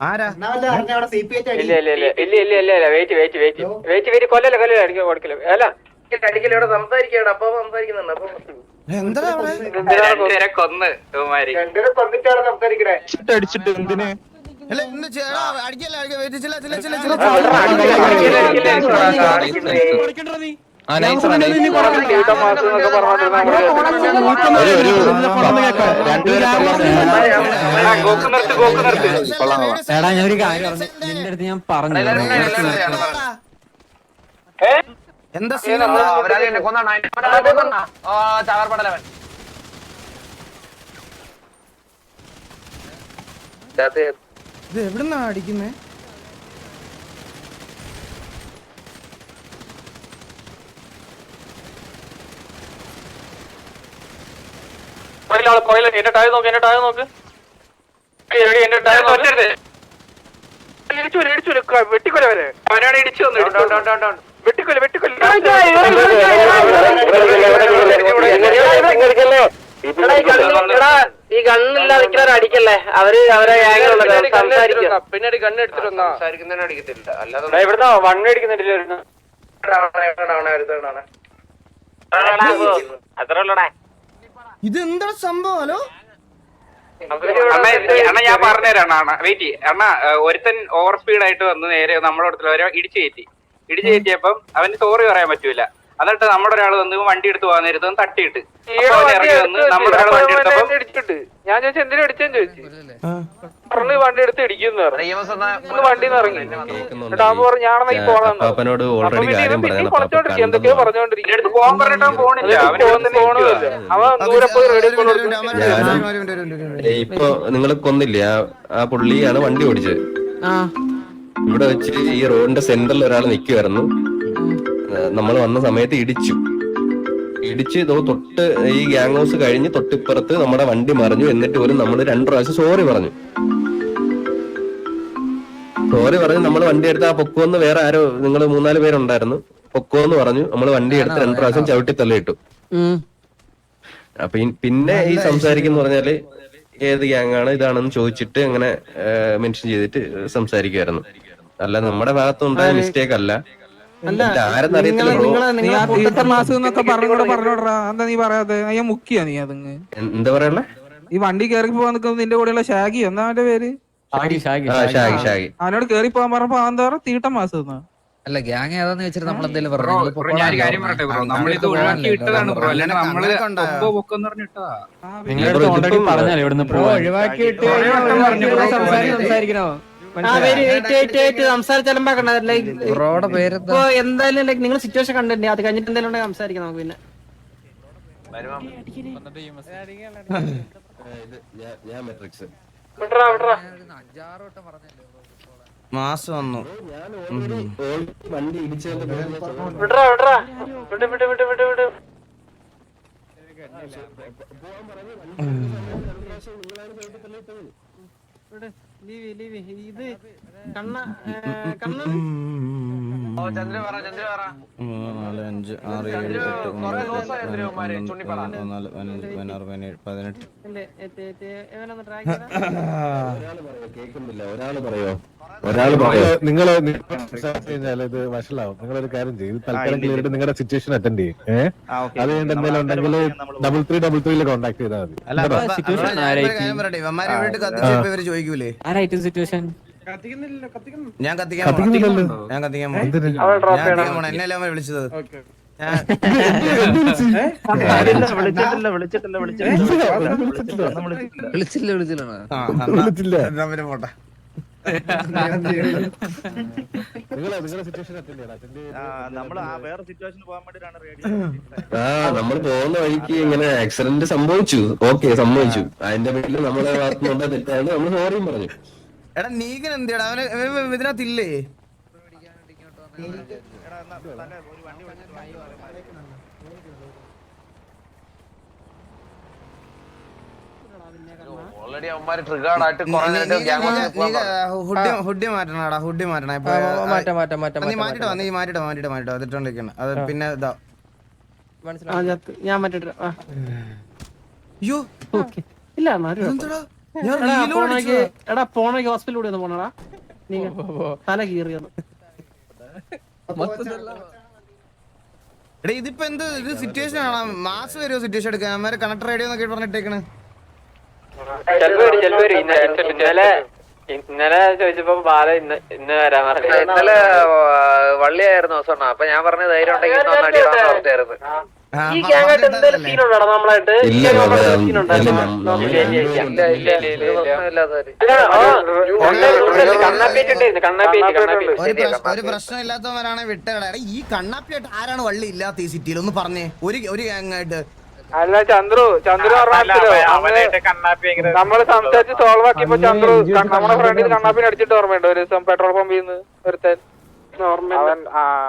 ഇല്ല ഇല്ല ഇല്ല. ഇല്ല ഇല്ല ഇല്ല ഇല്ല. Wait wait wait wait wait കൊല്ലല്ല കൊല്ലല്ല? അടിക്കാൻ കൊടുക്കില്ല അല്ല. അടിക്കൽ ഇവിടെ സംസാരിക്കാണ് അപ്പൊ സംസാരിക്കുന്നുണ്ട്. അപ്പൊ രണ്ടുപേരെ കൊന്ന്. കൊന്നിട്ടാണ് സംസാരിക്കണേ. അടിച്ചിട്ട് എന്തിന്? അടിക്കല്ല അടിക്കല്ല വെയിറ്റ് ചില ചില ചില ചില എടാ ഞാൻ ഒരു കാര്യം പറഞ്ഞു നിന്റെ അടുത്ത് ഞാൻ പറഞ്ഞു എന്താ ഇത് എവിടുന്നാ അടിക്കുന്നേ പുറകിലാൾ പുറകിൽ എന്റെ ടയർ നോക്ക് എന്റെ ടയർ നോക്ക് എടി, എന്റെ ടയർ നോക്കരുത് ഇടിച്ചു വരും, ഇടിച്ചു വരും. ക- വെട്ടിക്കൊല വരെ അവനാണ് ഇടിച്ചു വന്നു വെട്ടിക്കൊല വെട്ടിക്കൊല ഈ ഗണ്ണില്ലാതെ അടിക്കല്ലേ അവർ അവരെ പിന്നെ സംസാരിക്കുന്നതിനെ അടിക്കത്തില്ല അല്ലാതെ ഇവിടുന്ന് വണ്ണ് അടിക്കുന്നുണ്ടല്ലോ ഇവിടുന്ന് അത്ര ഉള്ളടാ ഇത് എന്താ സംഭവം? ഹലോ? അണ്ണ ഞാൻ പറഞ്ഞുതരാണ് അണ്ണ. വെയിറ്റ് അണ്ണ ഒരുത്തൻ ഓവർ സ്പീഡ് ആയിട്ട് വന്ന് നേരെ നമ്മുടെ അടുത്തുള്ള ഒരു ഇടിച്ചു കയറ്റി. ഇടിച്ചു കയറ്റിയപ്പം അവന് സോറി പറയാൻ പറ്റൂല. എന്നിട്ട് നമ്മുടെ ഒരാൾ വന്ന് വണ്ടി എടുത്ത് പോകാൻ നേരത്ത് തട്ടിയിട്ട്. ഇറങ്ങി വന്ന് നമ്മുടെ ഒരാൾ വണ്ടി എടുത്തപ്പം ഇടിച്ചിട്ട്. ഞാൻ ചോദിച്ചു എന്തിനാ ഇടിച്ചെന്ന് ചോദിച്ചു. പറഞ്ഞു വണ്ടി എടുത്ത് ഇടിക്കുന്നു വണ്ടി ഇറങ്ങി. എന്നിട്ട് പറഞ്ഞു ഞാണെന്നാ ഈ പോകാൻ പാപ്പനോട് ഓൾറെഡി കാര്യം പറഞ്ഞോണ്ടിരിക്കും എന്തൊക്കെയോ പറഞ്ഞോണ്ടിരിക്കും. പോകാൻ പറഞ്ഞിട്ട് അവൻ പോണില്ല ദൂരെ പോയി ഇപ്പൊ നിങ്ങൾ കൊന്നില്ലേ? ആ ആ പുള്ളിയാണ് വണ്ടി ഓടിച്ചത്. ഇവിടെ വെച്ച് ഈ റോഡിന്റെ സെന്ററിൽ ഒരാൾ നിൽക്കുമായിരുന്നു നമ്മൾ വന്ന സമയത്ത് ഇടിച്ചു. ഇടിച്ച് ഇതോ തൊട്ട് ഈ ഗ്യാങ് ഹൗസ് കഴിഞ്ഞ് തൊട്ടിപ്പുറത്ത് നമ്മുടെ വണ്ടി മറിഞ്ഞു. എന്നിട്ട് പോലും നമ്മൾ രണ്ടു പ്രാവശ്യം സോറി പറഞ്ഞു. സോറി പറഞ്ഞു നമ്മൾ വണ്ടി എടുത്ത് ആ പൊക്കോന്ന് വേറെ ആരോ നിങ്ങൾ മൂന്നാൽ പേരുണ്ടായിരുന്നു. പൊക്കോന്ന് പറഞ്ഞു. നമ്മൾ വണ്ടി എടുത്ത് രണ്ടു പ്രാവശ്യം ചവിട്ടി തള്ളിയിട്ടു. അപ്പൊ പിന്നെ ഈ സംസാരിക്കുന്ന പറഞ്ഞാൽ ഏത് ഗ്യാങ് ആണ് ഇതാണെന്ന് ചോദിച്ചിട്ട് അങ്ങനെ മെൻഷൻ ചെയ്തിട്ട് സംസാരിക്കുമായിരുന്നു അല്ല നമ്മുടെ ഭാഗത്തുണ്ടായ മിസ്റ്റേക്ക് അല്ല. ആരെന്ന് നീ ആ തീർത്ഥ മാസം എന്നൊക്കെ പറഞ്ഞൂടെ പറഞ്ഞോടാ എന്താ നീ പറയാതെ അയ്യ മുക്കിയാ നീ അതങ്ങ്. എന്താ പറയാ ഈ വണ്ടി കേറി പോവാൻ നിൽക്കുന്നത് നിന്റെ കൂടെയുള്ള ഷാഗി എന്താ അവന്റെ പേര്? ഷാഗി ഷാഗി ആ ഷാഗി. ഷാഗി അവനോട് കേറി പോവാൻ പറഞ്ഞപ്പോ അവൻ എന്താ പറയാ തീട്ട മാസം അല്ല ഗ്യാങ് ഏതാന്ന് വെച്ചിട്ട് നമ്മൾ എന്തെങ്കിലും പറഞ്ഞു അടുത്ത് ഒഴിവാക്കിയിട്ട് ബ്രോയുടെ ഇപ്പൊ എന്തായാലും ലൈക്ക് നിങ്ങൾ സിറ്റുവേഷൻ കണ്ടിട്ടുണ്ട് അത് കഴിഞ്ഞിട്ട് എന്തെങ്കിലും ഉണ്ടെങ്കിൽ സംസാരിക്കാം നമുക്ക് പിന്നെ. ഞാൻ മെട്രിക്സ് അഞ്ചാറ് വട്ടം പറഞ്ഞല്ലോ മാസ് വന്നു. വണ്ടി ലീവ് ലീവ് ഇത് കണ്ണ കണ്ണ മൂന്ന് നാല് അഞ്ച് ആറ് ഏഴ് എട്ട് ഒമ്പത് പതിനാല് പതിനഞ്ച് പതിനാറ് പതിനേഴ് പതിനെട്ട്. കേൾക്കുന്നില്ല. ഒരാൾ പറയോ? പറയോ? നിങ്ങൾ കഴിഞ്ഞാൽ ഇത് വഷളാവും. ഒരു കാര്യം ചെയ്യും. തൽക്കാലം ക്ലിയർ നിങ്ങളുടെ സിറ്റുവേഷൻ അറ്റൻഡ് ചെയ്യും. ഏഹ് അത് കഴിഞ്ഞ എന്തെങ്കിലും ഉണ്ടെങ്കിൽ ഡബിൾ ത്രീ ഡബിൾ ത്രീയിൽ കോൺടാക്ട് ചെയ്താൽ മതി. ചോദിക്കൂലേ? ആരായിട്ടും സിറ്റുവേഷൻ ഞാൻ കത്തിക്കാൻ കത്തിക്കുന്നില്ലല്ലോ. ഞാൻ കത്തിക്കാൻ പോണം. എന്തിന്? ഞാൻ കത്തിക്കാൻ പോണം. എന്നെയല്ലേ അവൻ വിളിച്ചത്? ഞാൻ വിളിച്ചില്ല വിളിച്ചില്ല. ആ, വിളിച്ചില്ല. എന്നാ പിന്നെ പോട്ടെ. നിങ്ങൾ നിങ്ങളുടെ സിറ്റുവേഷൻ അറ്റൻഡ് ചെയ്യണം. അറ്റൻഡ് ആ നമ്മൾ പോകുന്ന വഴിക്ക് ഇങ്ങനെ ആക്സിഡന്റ് സംഭവിച്ചു. ഓക്കെ സംഭവിച്ചു. അതിന്റെ പേരിൽ നമ്മളെ ഭാഗത്തുനിന്നുണ്ട തെറ്റാണ് നമ്മൾ സോറിയും പറഞ്ഞു. എടാ നീകൻ എന്തിയടാ? അവന് ഇതിനകത്തില്ലേ? ഓൾറെഡി അവന്മാര് ട്രിഗേർഡ് ആയിട്ട് കുറെ നേരത്തെ ഗ്യാങ് ഹുഡി ഹുഡി മാറ്റണടാ ഹുഡി മാറ്റണം. ഇപ്പൊ മാറ്റാം മാറ്റാം മാറ്റാം നീ മാറ്റിട്ടോ നീ മാറ്റിട്ടോ മാറ്റിട്ടോ മാറ്റിട്ടോ അതിട്ടോണ്ടിരിക്കണം അത് പിന്നെ ഇതാ. ഞാൻ അയ്യോ. ഓക്കെ. ഇല്ല മാറി എടാ പോണേക്ക് ഹോസ്പിറ്റലിലൂടെ ഒന്ന് പോണടാ. നീ തല കീറിയെന്ന് എടാ ഇതിപ്പോ എന്ത്? ഇത് സിറ്റുവേഷൻ ആണ്? മാസ് വരുമോ സിറ്റുവേഷൻ എടുക്കാൻ? അമ്മേരെ കണക്ട് റേഡിയോ എന്നൊക്കെ പറഞ്ഞിട്ടേക്കണ്. ഇന്നലെ ഇന്നലെ ചോദിച്ചപ്പോ ബാല ഇന്ന് ഇന്ന് വരാൻ പറഞ്ഞു. ഇന്നലെ വള്ളിയായിരുന്നു ദിവസം അപ്പൊ ഞാൻ പറഞ്ഞ ധൈര്യം ഉണ്ടെങ്കിൽ ഈ ഗ്യാങ്ങായിട്ട് സീൻ ഉണ്ടോ നമ്മളായിട്ട്? ഒരു പ്രശ്- ഒരു പ്രശ്നം ഇല്ലാത്തവരാണ് വിട്ടേടാ ഈ കണ്ണാപ്പിയായിട്ട് ആരാണ് വള്ളി ഇല്ലാത്ത ഈ സിറ്റിയിൽ ഒന്ന് പറഞ്ഞേ. ഒരു ഒരു ഗ്യാങ് ആയിട്ട്. അല്ല ചന്ദ്രു ചന്ദ്രു നമ്മൾ സംസാരിച്ച് സോൾവ് ആക്കിയപ്പോ ചന്ദ്രു നമ്മുടെ ഫ്രണ്ടിൽ കണ്ണാപ്പിന് അടിച്ചിട്ട് ഓർമ്മയുണ്ട്? ഒരു ദിവസം പെട്രോൾ പമ്പിൽ നിന്ന് ഒരുത്തൻ.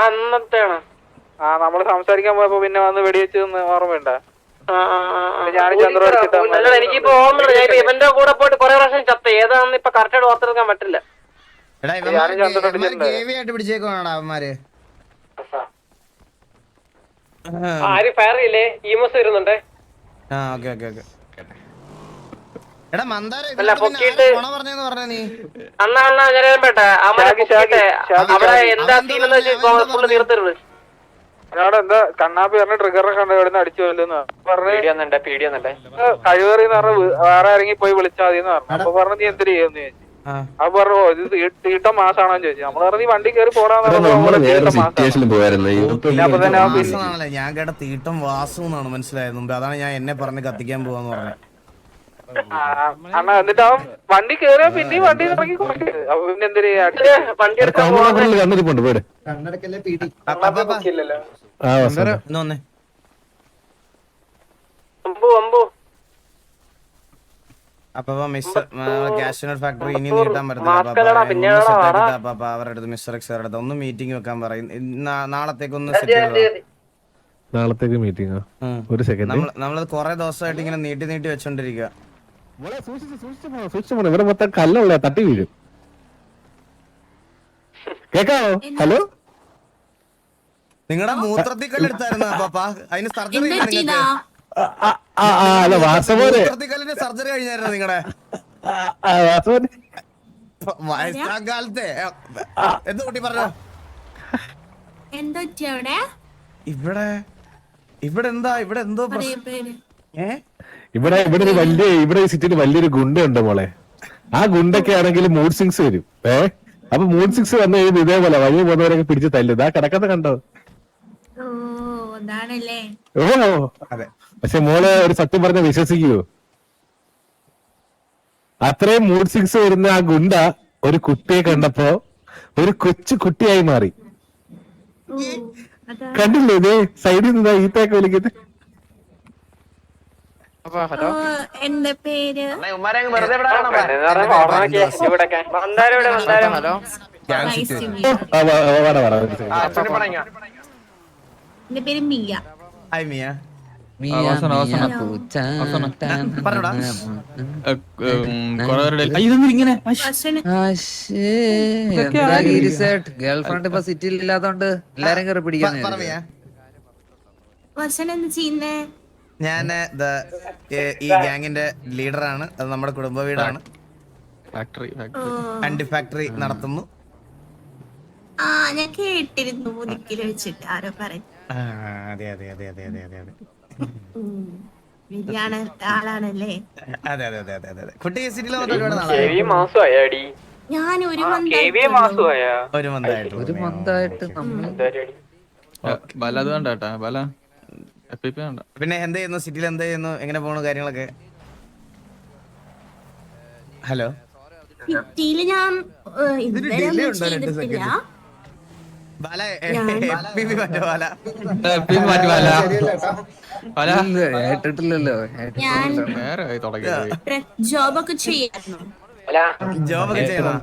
അന്നത്തെയാണ്. ആ നമ്മൾ സംസാരിക്കാൻ പോയപ്പോ പിന്നെ വന്ന് വെടിവെച്ച് നിന്ന് ഓർമ്മയുണ്ട എനിക്കിപ്പോ ഓർമ്മയില്ല ഞാൻ ഇപ്പൊ ഇവന്റെ കൂടെ പോയിട്ട് കുറെ പ്രാവശ്യം ചത്ത. ഏതാണെന്ന് ഇപ്പൊ കറക്റ്റായിട്ട് ഓർത്തെടുക്കാൻ പറ്റില്ല. ആര് ഫയർ ചെയ്യില്ലേ? ഈമസ് വരുന്നുണ്ടേ. ആ ഓക്കെ ഓക്കെ ഓക്കെ. എടാ മന്ദാര അല്ല, പൊക്കിയിട്ട് പറഞ്ഞെന്ന് പറഞ്ഞ നീ? അണ്ണാ അണ്ണാ ഞാൻ പേട്ടെ അവിടെ എന്താ വെച്ച് ഫുള്ള് തീർത്തരുത്. എന്താ കണ്ണാപ്പി പറഞ്ഞ ട്രിഗറെ കണ്ട്? ഇവിടുന്ന് അടിച്ചു കൊല്ലുന്ന പറഞ്ഞ് പീടിയൊന്നുണ്ടേ പീടിയൊന്നുണ്ടേ കഴിവേറിന്ന് പറഞ്ഞ വേറെ ഇറങ്ങി പോയി വിളിച്ചാൽ മതി പറഞ്ഞു. അപ്പൊ പറഞ്ഞു നീ എന്തിനു ചെയ്യുന്നു ചോദിച്ചു. അപ്പൊ പറഞ്ഞു "ഓ, ഇത് തീട്ട മാസാണോ ചോദിച്ചു. നമ്മൾ പറഞ്ഞു നീ വണ്ടി കയറി പോടാന്ന് ഞാൻ കേട്ട തീട്ടം വാസു എന്നാണ് മനസ്സിലായത്. മുമ്പ് അതാണ് ഞാൻ എന്നെ പറഞ്ഞ് കത്തിക്കാൻ പോവാന്ന് പറഞ്ഞു. അണ്ണാ എന്നിട്ട് അവൻ വണ്ടി കേറിയ പിന്നെ വണ്ടി ഇറങ്ങി കുറച്ച് അപ്പൊ പിന്നെ എന്തിനു വണ്ടി എടാ, കോമഡോറിൽ കണ്ണിരിപ്പുണ്ട് പോട് അപ്പ, മിസ്റ്റർ കാഷ്നട്ട് ഫാക്ടറി ഇനി നീട്ടാൻ. പറ്റത്തില്ല. അവരുടെ അടുത്ത് മിസ്റ്റർ എക്സ് അടുത്ത് ഒന്ന് മീറ്റിംഗ് വെക്കാൻ പറയും. നാളത്തേക്ക് ഒന്ന് സെറ്റ് നാളത്തേക്ക് മീറ്റിംഗ് ഒരു സെക്കൻഡ് നമ്മൾ നമ്മളത് കൊറേ ദിവസമായിട്ട് ഇങ്ങനെ നീട്ടി നീട്ടി വെച്ചോണ്ടിരിക്കുക ഇവിടെ മൊത്തം കല്ലുള്ള തട്ടി വീഴും. കേക്കാവോ? ഹലോ? നിങ്ങളുടെ മൂത്രത്തിൽ കല്ലെടുത്തായിരുന്നു പാപ്പ? അതിന് സർജറി അല്ല വാസവോനെ മൂത്രത്തിക്കല്ലിന്റെ സർജറി കഴിഞ്ഞായിരുന്നു നിങ്ങളുടെ വാസവോനെ വയസ്സാകാലത്തെ എന്ത് കുട്ടി പറഞ്ഞോ? ഇവിടെ ഇവിടെ എന്താ? ഇവിടെ എന്തോ ഇവിടെ ഇവിടെ ഒരു വലിയ ഇവിടെ ഈ സിറ്റിയിൽ വലിയൊരു ഗുണ്ട ഉണ്ട് മോളെ. ആ ഗുണ്ടൊക്കെ ആണെങ്കിൽ മൂഡ് സിങ്സ് വരും. ഏ? അപ്പൊ മൂഡ് സിങ്സ് വന്നു കഴിയുമ്പോൾ ഇതേപോലെ വഴി പോകുന്നവരൊക്കെ പിടിച്ച് തല്ലും. ആ കിടക്കുന്ന കണ്ടോ? ഓ അതെ. പക്ഷെ മോൾ ഒരു സത്യം പറഞ്ഞ വിശ്വസിക്കൂ. അത്രയും മൂഡ് സിക്സ് വരുന്ന ആ ഗുണ്ട ഒരു കുട്ടിയെ കണ്ടപ്പോ ഒരു കൊച്ചു കുട്ടിയായി മാറി. കണ്ടില്ലേ ഇതേ സൈഡിൽ നിന്ന് ഈത്തയൊക്കെ വിളിക്കുന്നത് എന്റെ പേര്? ഹലോ? എന്റെ പേര് മിയ ഹായ് മിയ ഞാൻ ഭക്ഷണം ഗേൾ ഫ്രണ്ട് ഇപ്പൊ സിറ്റിയിൽ ഇല്ലാത്തോണ്ട് എല്ലാരും കയറി പിടിക്കാൻ പറ മിയ ഭക്ഷണം എന്ത് ചെയ്യുന്നേ ഞാൻ ഈ ഗ്യാങ്ങിന്റെ ലീഡറാണ് അത് നമ്മുടെ കുടുംബ വീടാണ് ഫാക്ടറി അണ്ടി ഫാക്ടറി നടത്തുന്നു ആ ഞാൻ കേട്ടിരുന്നു വെച്ചിട്ട് ആരോ പറഞ്ഞു ആ, അതെ അതെ അതെ അതെ അതെ അതെ അതെ. ആളാണല്ലേ? അതെ അതെ അതെ അതെ അതെ. അതെ കുട്ടി സിറ്റിയിൽ വന്നിട്ട് ഒരുപാട് നാളായി. മാസമായി അടി ഞാൻ ഒരു ഒരു ഒരു മന്തായിട്ട് ഒരു മന്തായിട്ട് നമ്മൾ ബല അത് വേണ്ട കേട്ടാ ബല. എഫ് വേണ്ട. പിന്നെ എന്ത് ചെയ്യുന്നു? സിറ്റിയിൽ എന്ത് ചെയ്യുന്നു? എങ്ങനെ പോണു കാര്യങ്ങളൊക്കെ? ഹലോ? സിറ്റിയിൽ ഞാൻ ഇതുവരെ ഒന്നും ചെയ്തിട്ടില്ല. ചെയ്യായിരുന്നു? ചെയ്യണം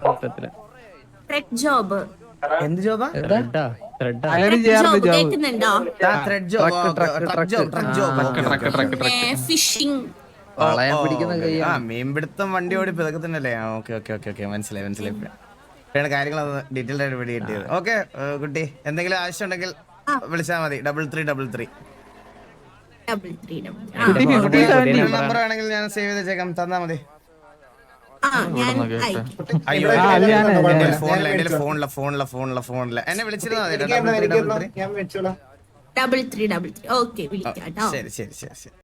ജോബ്. എന്ത് ജോബാ? ജോബ് കേൾക്കുന്നുണ്ടോ thread job truck job truck job fishing. വളയം പിടിക്കുന്ന ആ കൈയാണ്. മീൻപിടുത്തം വണ്ടി ഓടി ഇതൊക്കെ തന്നെയല്ലേ? Okay okay okay. മനസ്സിലായി മനസ്സിലായി. കാര്യങ്ങൾ ഡീറ്റെയിൽ ആയിട്ട് പിടി കിട്ടിയത് ഓക്കെ കുട്ടി എന്തെങ്കിലും ആവശ്യം ഉണ്ടെങ്കിൽ വിളിച്ചാൽ മതി. Double three double three number ആണെങ്കിൽ ഞാൻ സേവ് ചെയ്ത് വെച്ചേക്കാം. തന്നാ മതി. ആ ഞാൻ അയ്യോ എന്റെ ഫോണില ഫോണില ഫോണില ഫോണില ഫോണില. എന്നെ വിളിച്ചിരുന്നാ മതി. Double three double three double three double three okay വിളിക്കാം ശരി ശരി ശരി ശരി.